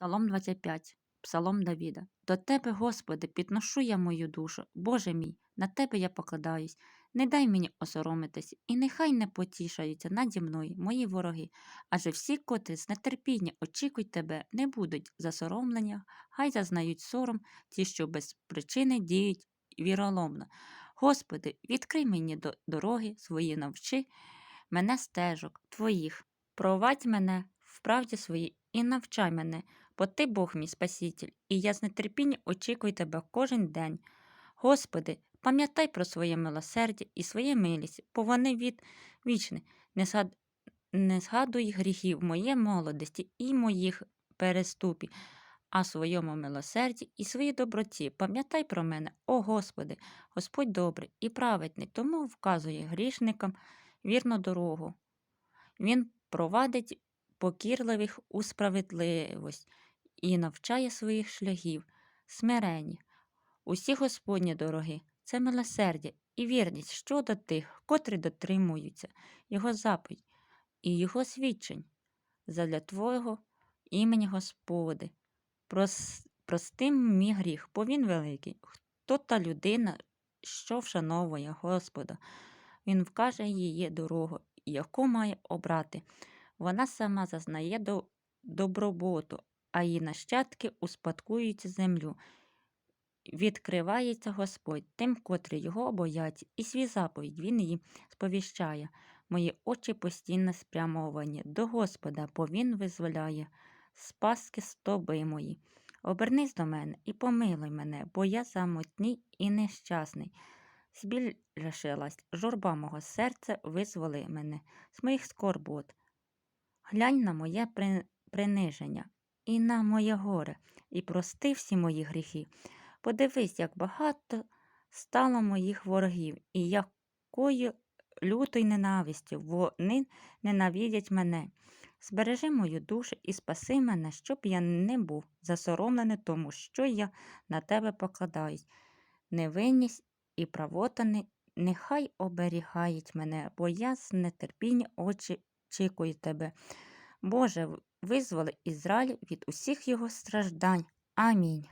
Псалом 25, Псалом Давіда. До Тебе, Господи, підношу я мою душу. Боже мій, на Тебе я покладаюсь. Не дай мені осоромитись, і нехай не потішаються наді мною мої вороги. Адже всі, котрі з нетерпіння очікують Тебе, не будуть засоромлення, хай зазнають сором ті, що без причини діють віроломно. Господи, відкрий мені до- дороги свої навчи, мене стежок Твоїх. Провадь мене в правді своїй і навчай мене, бо Ти Бог мій Спаситель, і я з нетерпінням очікую Тебе кожен день. Господи, пам'ятай про своє милосердя і своє милість, бо вони від вічні. Не, згад... не згадуй гріхів моєї молодості і моїх переступів, а своєму милосерді і своїй доброті. Пам'ятай про мене, о Господи, Господь добрий і праведний, тому вказує грішникам вірну дорогу. Він провадить покірливих у справедливість і навчає своїх шляхів, смирені. Усі Господні дороги це милосердя і вірність щодо тих, котрі дотримуються Його заповідь і Його свідчень задля Твого імені Господи. Прос, простим мій гріх, бо він великий. Хто та людина, що вшановує Господа? Він вкаже її дорогу, яку має обрати. Вона сама зазнає до добробуту, а її нащадки успадкують землю. Відкривається Господь тим, котрі його боять, і свій заповідь він їм сповіщає. Мої очі постійно спрямовані до Господа, бо Він визволяє з паски стоби мої. Обернись до мене і помилуй мене, бо я самотній і нещасний. Збільшилась журба мого серця, визволи мене з моїх скорбот. Глянь на моє при- приниження і на моє горе, і прости всі мої гріхи. Подивись, як багато стало моїх ворогів, і якою лютою ненавистю вони ненавидять мене. Збережи мою душу і спаси мене, щоб я не був засоромлений тому, що я на тебе покладаюсь. Невинність і правота не- нехай оберігають мене, бо я з нетерпіння очі очікую тебе. Боже, визволи Ізраїль від усіх його страждань. Амінь.